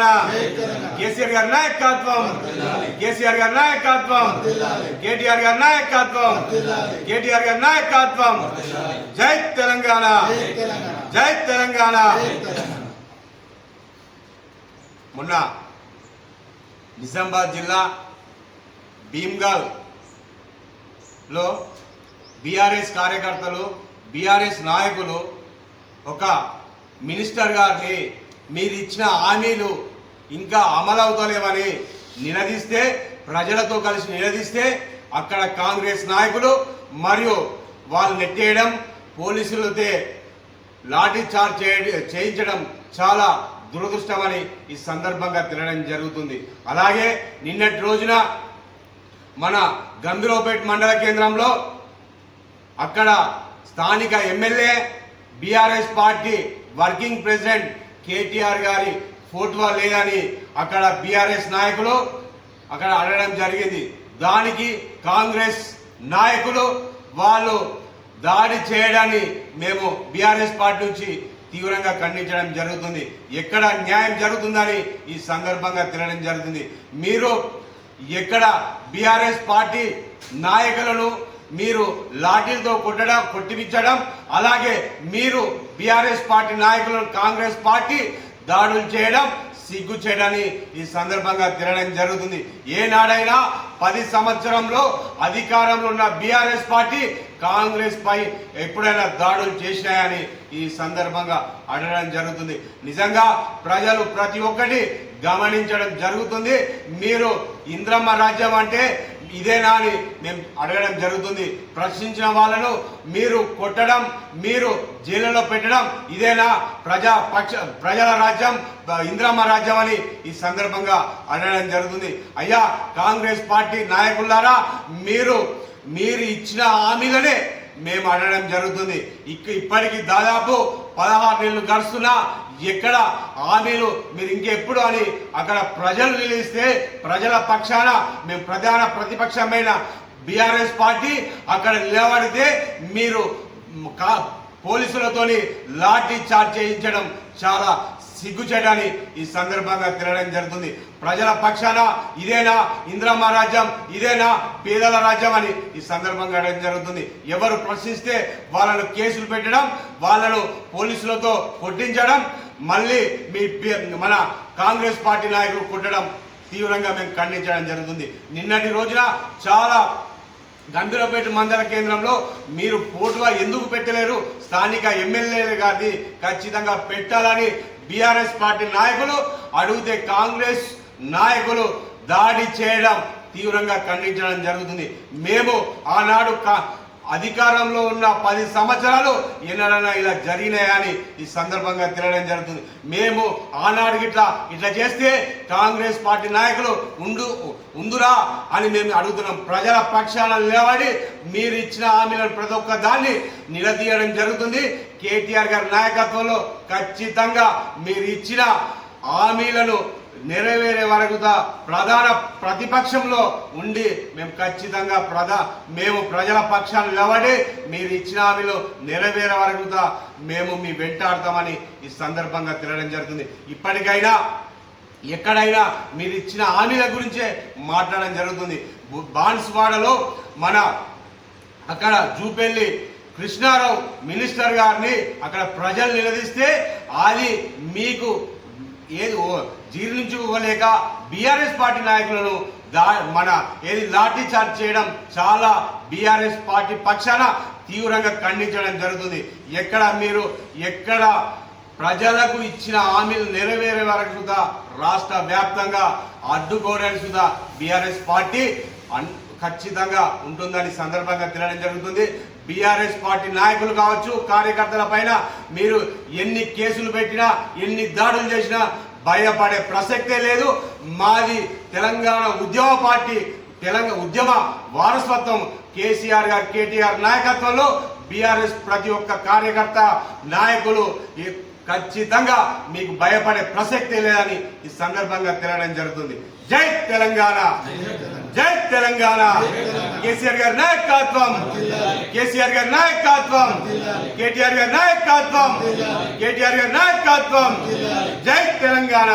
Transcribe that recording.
తెలంగాణ. కేసీఆర్ గారి నాయకత్వం. కేసీఆర్ గారి నాయకత్వం. కేటీఆర్ గారి నాయకత్వం. కేటీఆర్ గారి నాయకత్వం. జై తెలంగాణ. జై తెలంగాణ. మొన్న నిజామాబాద్ జిల్లా భీమ్గల్లో బీఆర్ఎస్ కార్యకర్తలు బీఆర్ఎస్ నాయకులు ఒక మినిస్టర్ గారిని మీరు ఇచ్చిన హామీలు ఇంకా అమలవుతలేవని నిలదీస్తే ప్రజలతో కలిసి నిలదీస్తే అక్కడ కాంగ్రెస్ నాయకులు మరియు వాళ్ళు నెట్టేయడం పోలీసులతో లాఠీ చార్జ్ చేయ- చేయించడం చాలా దురదృష్టమని ఈ సందర్భంగా తినడం జరుగుతుంది. అలాగే నిన్నటి రోజున మన గంభీరపేట మండల కేంద్రంలో అక్కడ స్థానిక MLA BRS party working president KTR గారి ఫోటో లేదని అక్కడ బీఆర్ఎస్ నాయకులు అక్కడ అడగడం జరిగింది. దానికి కాంగ్రెస్ నాయకులు వాళ్ళు దాడి చేయడాన్ని మేము బీఆర్ఎస్ పార్టీ నుంచి తీవ్రంగా ఖండించడం జరుగుతుంది. ఎక్కడ న్యాయం జరుగుతుందని ఈ సందర్భంగా తినడం జరుగుతుంది. మీరు ఎక్కడ బీఆర్ఎస్ పార్టీ నాయకులను మీరు లాఠీలతో కొట్టడం కొట్టిపించడం అలాగే మీరు బీఆర్ఎస్ పార్టీ నాయకులను కాంగ్రెస్ పార్టీ దాడులు చేయడం సిగ్గు చేయడాన్ని ఈ సందర్భంగా తినడం జరుగుతుంది. ఏనాడైనా పది సంవత్సరంలో అధికారంలో ఉన్న బీఆర్ఎస్ పార్టీ కాంగ్రెస్ పై ఎప్పుడైనా దాడులు చేసినాయని ఈ సందర్భంగా అడగడం జరుగుతుంది. నిజంగా ప్రజలు ప్రతి ఒక్కటి గమనించడం జరుగుతుంది. మీరు ఇంద్రమ్మ రాజ్యం అంటే ఇదేనా అని మేము అడగడం జరుగుతుంది. ప్రశ్నించిన వాళ్ళను మీరు కొట్టడం మీరు జైలులో పెట్టడం ఇదేనా? ప్రజా పక్ష ప్రజల రాజ్యం ఇంద్రమ్మ రాజ్యం అని ఈ సందర్భంగా అడగడం జరుగుతుంది. అయ్యా కాంగ్రెస్ పార్టీ నాయకులారా మీరు మీరు ఇచ్చిన హామీలనే మేము అడగడం జరుగుతుంది. ఇక ఇప్పటికి దాదాపు పదహారు నెలలు గడుస్తున్నా ఎక్కడ హామీలు మీరు ఇంకెప్పుడు అని అక్కడ ప్రజలు నిలిస్తే ప్రజల పక్షాన మేము ప్రధాన ప్రతిపక్షమైన బీఆర్ఎస్ పార్టీ అక్కడ నిలబడితే మీరు కా- పోలీసులతోని లాఠీ చార్జ్ చేయించడం చాలా సిగ్గుచేయడాన్ని ఈ సందర్భంగా తినడం జరుగుతుంది. ప్రజల పక్షాన ఇదేనా ఇంద్రమ్మ రాజ్యం ఇదేనా పేదల రాజ్యం అని ఈ సందర్భంగా అడగడం జరుగుతుంది. ఎవరు ప్రశ్నిస్తే వాళ్ళను కేసులు పెట్టడం వాళ్ళను పోలీసులతో కొట్టించడం మళ్ళీ మీ పే- మన కాంగ్రెస్ పార్టీ నాయకులు కొట్టడం తీవ్రంగా మేము ఖండించడం జరుగుతుంది. నిన్నటి రోజున చాలా గంభీరపేట మండల కేంద్రంలో మీరు పోటుగా ఎందుకు పెట్టలేరు? స్థానిక ఎమ్మెల్యేలు గారిని ఖచ్చితంగా పెట్టాలని బీఆర్ఎస్ పార్టీ నాయకులు అడిగితే కాంగ్రెస్ నాయకులు దాడి చేయడం తీవ్రంగా ఖండించడం జరుగుతుంది. మేము ఆనాడు కా- అధికారంలో ఉన్న పది సంవత్సరాలు ఎన్నడన్నా ఇలా జరిగినాయని ఈ సందర్భంగా తినడం జరుగుతుంది. మేము ఆనాడు ఇట్లా ఇట్లా చేస్తే కాంగ్రెస్ పార్టీ నాయకులు ఉండు ఉందురా అని మేము అడుగుతున్నాం. ప్రజల పక్షాన నిలబడి మీరు ఇచ్చిన హామీలను ప్రతి ఒక్క దాన్ని నిలదీయడం జరుగుతుంది. కేటీఆర్ గారి నాయకత్వంలో ఖచ్చితంగా మీరు ఇచ్చిన హామీలను నెరవేరే వరకు ప్రధాన ప్రతిపక్షంలో ఉండి మేము ఖచ్చితంగా ప్రధా మేము ప్రజల పక్షాన్ని నిలబడి మీరు ఇచ్చిన హామీలు నెరవేరే వరకు మేము మీ వెంటాడతామని ఈ సందర్భంగా తినడం జరుగుతుంది. ఇప్పటికైనా ఎక్కడైనా మీరు ఇచ్చిన హామీల గురించే మాట్లాడడం జరుగుతుంది. బాన్స్వాడలో మన అక్కడ జూపెల్లి కృష్ణారావు మినిస్టర్ గారిని అక్కడ ప్రజలు నిలదీస్తే అది మీకు ఏది జీర్ణించుకోలేక బీఆర్ఎస్ పార్టీ నాయకులను దా మన ఏది లాఠీ చార్జ్ చేయడం చాలా బీఆర్ఎస్ పార్టీ పక్షాన తీవ్రంగా ఖండించడం జరుగుతుంది. ఎక్కడ మీరు ఎక్కడ ప్రజలకు ఇచ్చిన హామీలు నెరవేరే వరకు సుధా రాష్ట్ర వ్యాప్తంగా అడ్డుకోవడానికి సుధా బీఆర్ఎస్ పార్టీ అన్- ఖచ్చితంగా ఉంటుందని సందర్భంగా తినడం జరుగుతుంది. బీఆర్ఎస్ పార్టీ నాయకులు కావచ్చు కార్యకర్తల పైన మీరు ఎన్ని కేసులు పెట్టినా ఎన్ని దాడులు చేసినా భయపడే ప్రసక్తే లేదు. మాది తెలంగాణ ఉద్యమ పార్టీ తెలంగాణ ఉద్యమ వారసత్వం. కేసీఆర్ గారు కేటీఆర్ నాయకత్వంలో బీఆర్ఎస్ ప్రతి ఒక్క కార్యకర్త నాయకులు ఈ ఖచ్చితంగా మీకు భయపడే ప్రసక్తి లేదని ఈ సందర్భంగా తెలియడం జరుగుతుంది. జై తెలంగాణ! జై తెలంగాణ! కేసీఆర్ గారి నాయకత్వం! కేసీఆర్ గారి నాయకత్వం కేటీఆర్ గారి నాయకత్వం కేటీఆర్ గారి నాయకత్వం జై తెలంగాణ